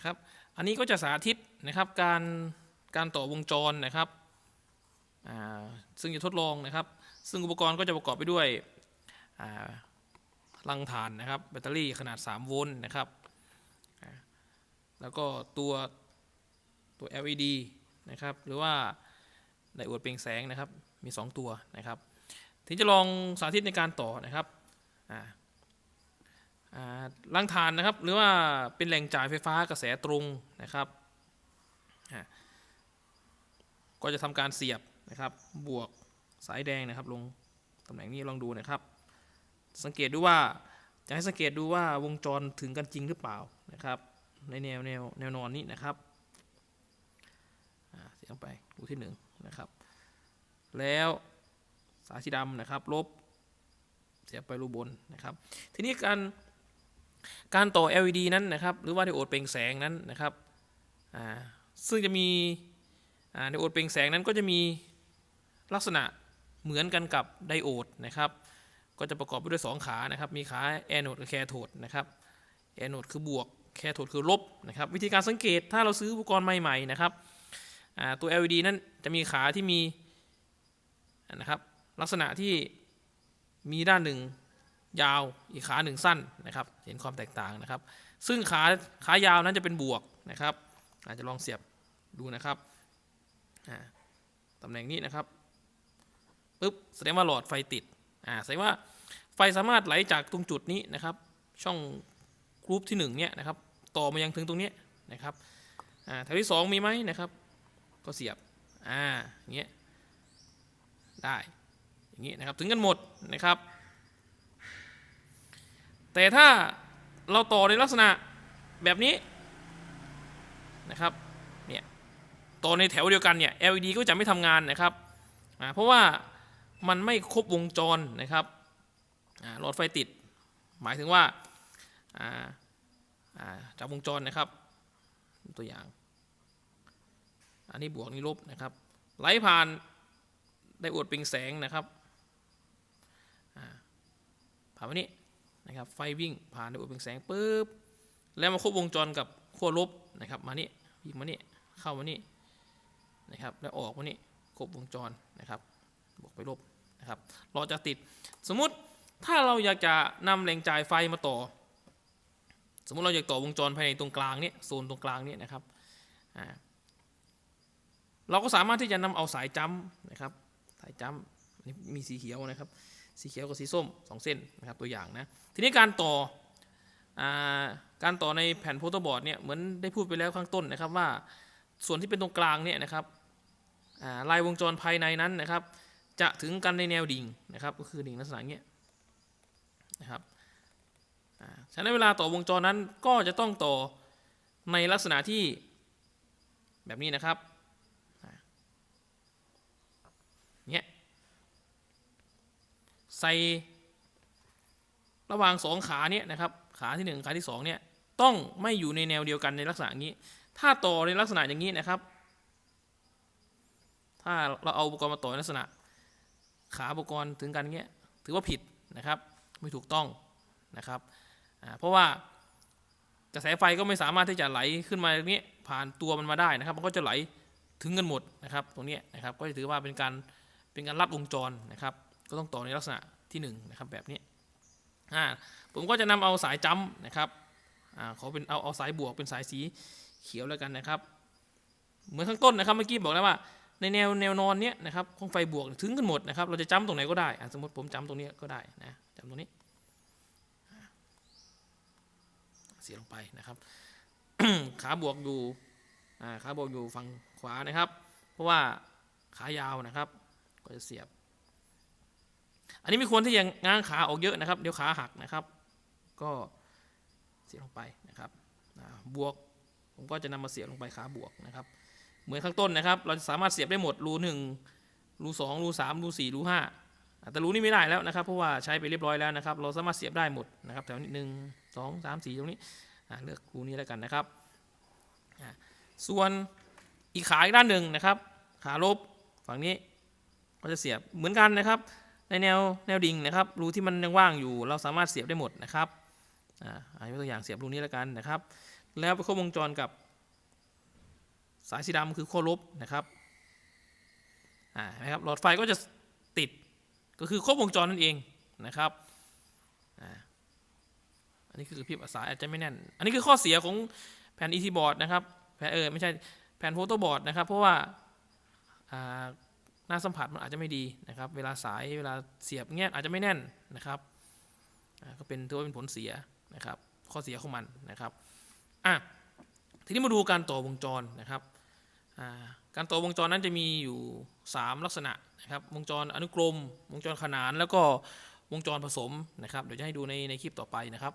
นะครับ อันนี้ก็จะสาธิตนะครับการการต่อวงจรนะครับ ซึ่งจะทดลองนะครับ ซึ่งอุปกรณ์ก็จะประกอบไปด้วยลังถ่านนะครับแบตเตอรี่ขนาด 3 โวลต์นะครับ แล้วก็ตัวตัว LED นะครับ หรือว่าไดโอดเปล่งแสงนะครับ มี 2 ตัวนะครับ ทีจะลองสาธิตในการต่อนะครับอ่า อ่าลังถ่านนะครับ หรือว่าเป็นแหล่งจ่ายไฟฟ้ากระแสตรงนะครับ ก็จะทำการเสียบนะครับ บวกสายแดงนะครับ ลงตำแหน่งนี้ลองดูนะครับ สังเกตดูว่าจะให้สังเกตดูว่าวงจรถึงกันจริงหรือเปล่านะครับ ในแนวแนวแนวนอนนี้นะครับเสียงไปรูที่หนึ่งนะครับ แล้วสายสีดำนะครับ ลบเสียบไปรูบนนะครับ ทีนี้การ การต่อ LED นั้นนะครับ หรือว่าไดโอดเปล่งแสงนั้นนะครับซึ่งจะมีไดโอดเปล่งแสงนั้นก็จะมีลักษณะเหมือนกันกับไดโอดนะครับ ก็จะประกอบไปด้วย 2 ขานะครับ มีขาแอนโอดกับแคโทดนะครับแอนโอดคือบวก แคโทดคือลบนะครับ วิธีการสังเกตถ้าเราซื้ออุปกรณ์ใหม่ๆนะครับตัว LED นั้นจะมีขาที่มีนะครับลักษณะที่มีด้านหนึ่ง ยาวอีกขาหนึ่งสั้นนะครับ เห็นความแตกต่างนะครับ ซึ่งขาขายาวนั้นจะเป็นบวกนะครับ อาจจะลองเสียบดูนะครับตำแหน่งนี้นะครับปึ๊บแสดงว่าหลอดไฟติดอ่าแสดงว่าไฟสามารถไหลจากตรงจุดนี้นะครับ ช่องกรุ๊ปที่1เนี่ยนะครับ ต่อมายังถึงตรงนี้นะครับอ่าแถวที่ 2 มีไหมนะครับ ก็เสียบอ่าอย่างเงี้ยได้อย่างงี้นะครับถึงกันหมดนะครับ แต่ถ้าเราต่อในลักษณะแบบนี้นะครับเนี่ยต่อในแถวเดียวกันเนี่ย LED ก็จะไม่ทำงานนะครับเพราะว่ามันไม่ครบวงจรนะครับหลอดไฟติด หมายถึงว่าจากวงจรนะครับ ตัวอย่าง อันนี้บวกนี้ลบนะครับไหลผ่านไดโอดเปล่งแสงนะครับอ่าผ่านนี้ นะครับไฟวิ่งผ่านไดโอดเปล่งแสงปุ๊บแล้วมาครบวงจรกับขั้วลบนะครับมานี่วิ่งมานี่เข้ามานี่นะครับแล้วออกมานี่ครบวงจรนะครับบวกไปลบนะครับเราจะติดสมมุติถ้าเราอยากจะนำแหล่งจ่ายไฟมาต่อ สมมติเราอยากต่อวงจรภายในตรงกลางเนี่ยโซนตรงกลางเนี่ยนะครับเราก็สามารถที่จะนำเอาสายจัมป์นะครับสายจัมป์อันนี้มีสีเขียวนะครับ สีเขียวกับสีส้มสองเส้นนะครับตัวอย่างนะ ทีนี้การต่ออาการต่อในแผ่นโพสต์บอร์ดเนี่ยเหมือนได้พูดไปแล้วข้างต้นนะครับว่าส่วนที่เป็นตรงกลางเนี่ยนะครับาลายวงจรภายในนั้นนะครับ จะถึงกันในแนวดิ่งนะครับ ก็คือดิ่งลักษณะเงี้ยนะครับฉะนั้นเวลาต่อวงจรนั้นก็จะต้องต่อในลักษณะที่แบบนี้นะครับอ่าเงี้ย ใส่ระหว่างสองขาเนี่ยนะครับขาที่หนึ่งขาที่สองเนี่ยต้องไม่อยู่ในแนวเดียวกันในลักษณะนี้ ถ้าต่อในลักษณะอย่างนี้นะครับ ถ้าเราเอาอุปกรณ์มาต่อในลักษณะ ขาอุปกรณ์ถึงกันเงี้ยถือว่าผิดนะครับไม่ถูกต้องนะครับเพราะว่ากระแสไฟก็ไม่สามารถที่จะไหลขึ้นมาตรงนี้ผ่านตัวมันมาได้นะครับ มันก็จะไหลถึงกันหมดนะครับ ตรงนี้นะครับก็จะถือว่าเป็นการเป็นการลัดวงจรนะครับ ก็ต้องต่อในลักษณะที่หนึ่งนะครับแบบนี้อ่าผมก็จะนำเอาสายจัมป์นะครับอ่าขอเป็นเอาเอาสายบวกเป็นสายสีเขียวแล้วกันนะครับ เหมือนข้างต้นนะครับเมื่อกี้บอกแล้วว่า ในแนวแนวนอนเนี้ยนะครับของไฟบวกถึงกันหมดนะครับ เราจะจ้ำตรงไหนก็ได้สมมติผมจ้ำตรงนี้ก็ได้นะจ้ำตรงนี้เสียลงไปนะครับ ขาบวกอยู่ขาบวกอยู่ฝั่งขวานะครับ เพราะว่าขายาวนะครับ ก็จะเสียบ อันนี้ไม่ควรที่จะง้างขาออกเยอะนะครับ เดี๋ยวขาหักนะครับ ก็เสียบลงไปนะครับบวกผมก็จะนำมาเสียบลงไปขาบวกนะครับ เหมือนข้างต้นนะครับ เราจะสามารถเสียบได้หมดรูหนึ่งรูสองรูสามรูสี่รูห้าแต่รูนี้ไม่ได้แล้วนะครับ เพราะว่าใช้ไปเรียบร้อยแล้วนะครับ เราสามารถเสียบได้หมดนะครับแถวนี้หนึ่งสองสามสี่ตรงนี้เลือกรูนี้แล้วกันนะครับ ส่วนอีกขาอีกด้านหนึ่งนะครับ ขาลบฝั่งนี้ก็จะเสียบเหมือนกันนะครับ ในแนวแนวดิ่งนะครับรูที่มันยังว่างอยู่ เราสามารถเสียบได้หมดนะครับอ่าอันนี้ตัวอย่างเสียบรูนี้แล้วกันนะครับ แล้วไปครบวงจรกับ สายสีดำคือขั้วลบนะครับอ่านะครับหลอดไฟก็จะติดก็คือครบวงจรนั่นเองนะครับอ่าอันนี้คือกระพริบสายอาจจะไม่แน่น อันนี้คือข้อเสียของแผ่น ET board นะครับแผ่นเออไม่ใช่แผ่นโฟโต้บอร์ดนะครับ เพราะว่าอ่า หน้าสัมผัสมันอาจจะไม่ดีนะครับ เวลาสายเวลาเสียบเงี้ยอาจจะไม่แน่นนะครับก็เป็นถือว่าเป็นผลเสียนะครับ ข้อเสียของมันนะครับอะทีนี้มาดูการต่อวงจรนะครับการต่อวงจรนั้นจะมีอยู่ 3 ลักษณะนะครับวงจรอนุกรม วงจรขนานแล้วก็วงจรผสมนะครับ เดี๋ยวจะให้ดูในในคลิปต่อไปนะครับ